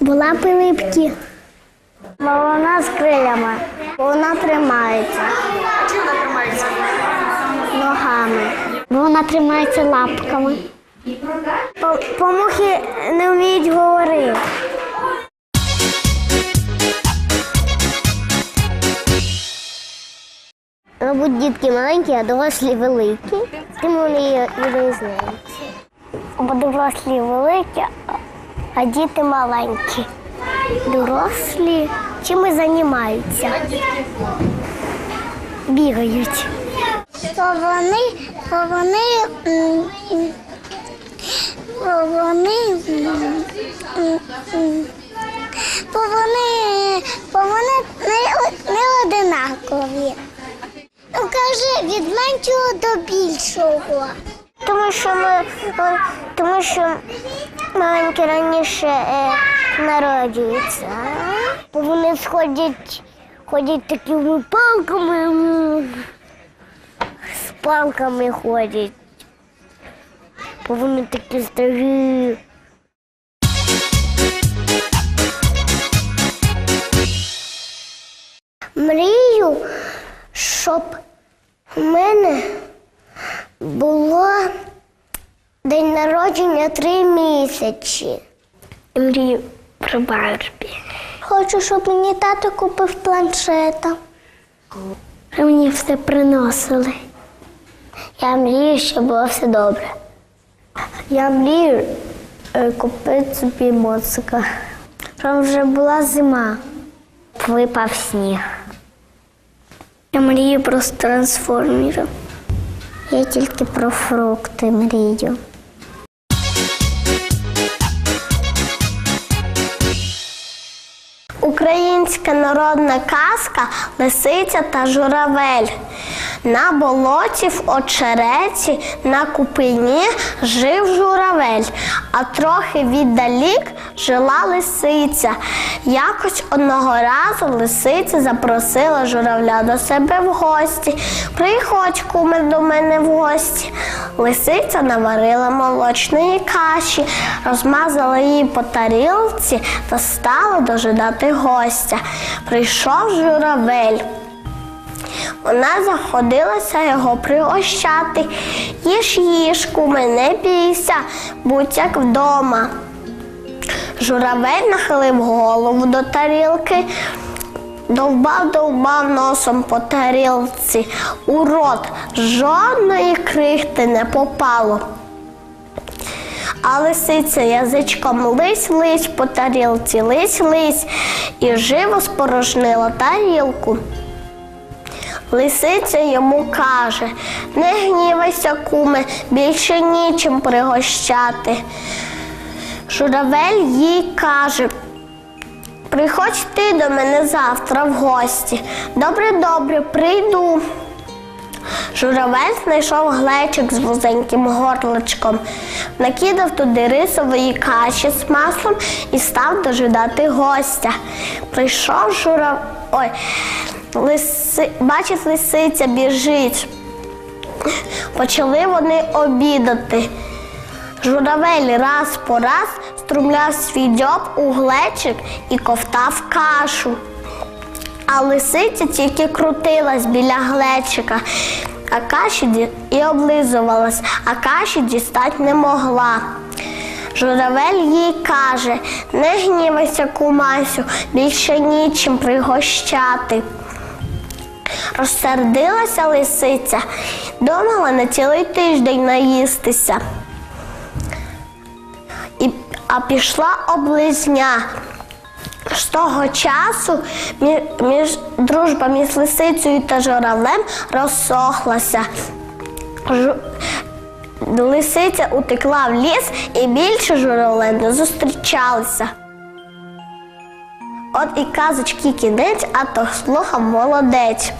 Лапи липкі. Бо вона з крилями. Вона тримається А чим вона тримається? ногами. Бо вона тримається лапками. По, по мухи не вміють говорити. Мабуть, дітки маленькі, а дорослі великі. Тим вони і відрізняються. Бо дорослі великі, а діти маленькі. Дорослі чимось займаються. Бігають. То вони, то вони, то вони, то вони, то вони не, не одинакові. Кажи, від меншого до більшого. Тому що ми тому що маленькі раніше е, народжуються. Бо вони сходять, ходять такими палками. З палками ходять. Бо вони такі старі. Мрію, щоб у мене було день народження три місяці. Мрію про Барбі. Хочу, щоб мені тато купив планшета. Мені все приносили. Я мрію, щоб було все добре. Я мрію е, купити собі моцика. Щоб вже була зима. Випав сніг. Я мрію про трансформера. Я тільки про фрукти мрію. Українська народна казка Лисиця та журавель. На болоті в очереті на купині жив журавель, а трохи віддалік жила лисиця. Якось одного разу лисиця запросила журавля до себе в гості. Приходь, куме, до мене в гості. Лисиця наварила молочної каші, розмазала її по тарілці та стала дожидати гостя. Прийшов журавель. Вона заходилася його пригощати. Їж їж, куме, не бійся, будь як вдома. Журавель нахилив голову до тарілки, довбав, довбав носом по тарілці. У рот жодної крихти не попало. А лисиця язичком лись-лись по тарілці, лись-лись і живо спорожнила тарілку. Лисиця йому каже, не гнівайся, куме, більше нічим пригощати. Журавель їй каже, приходь ти до мене завтра в гості. Добре, добре, прийду. Журавель знайшов глечик з вузеньким горличком, накидав туди рисової каші з маслом і став дожидати гостя. Прийшов журав... Ой, лиси... бачить, лисиця біжить. Почали вони обідати. Журавель раз по раз струмляв свій дзьоб у глечик і ковтав кашу. А лисиця тільки крутилась біля глечика, а каші і облизувалась, а каші дістать не могла. Журавель їй каже, не гнівайся, кумасю, більше нічим пригощати. Розсердилася лисиця, думала на цілий тиждень наїстися. І, а пішла облизня. З того часу між, дружба між лисицею та журавлем розсохлася. Жу, лисиця утекла в ліс і більше журавлем не зустрічалися. От і казочки кінець, а то слухав молодець.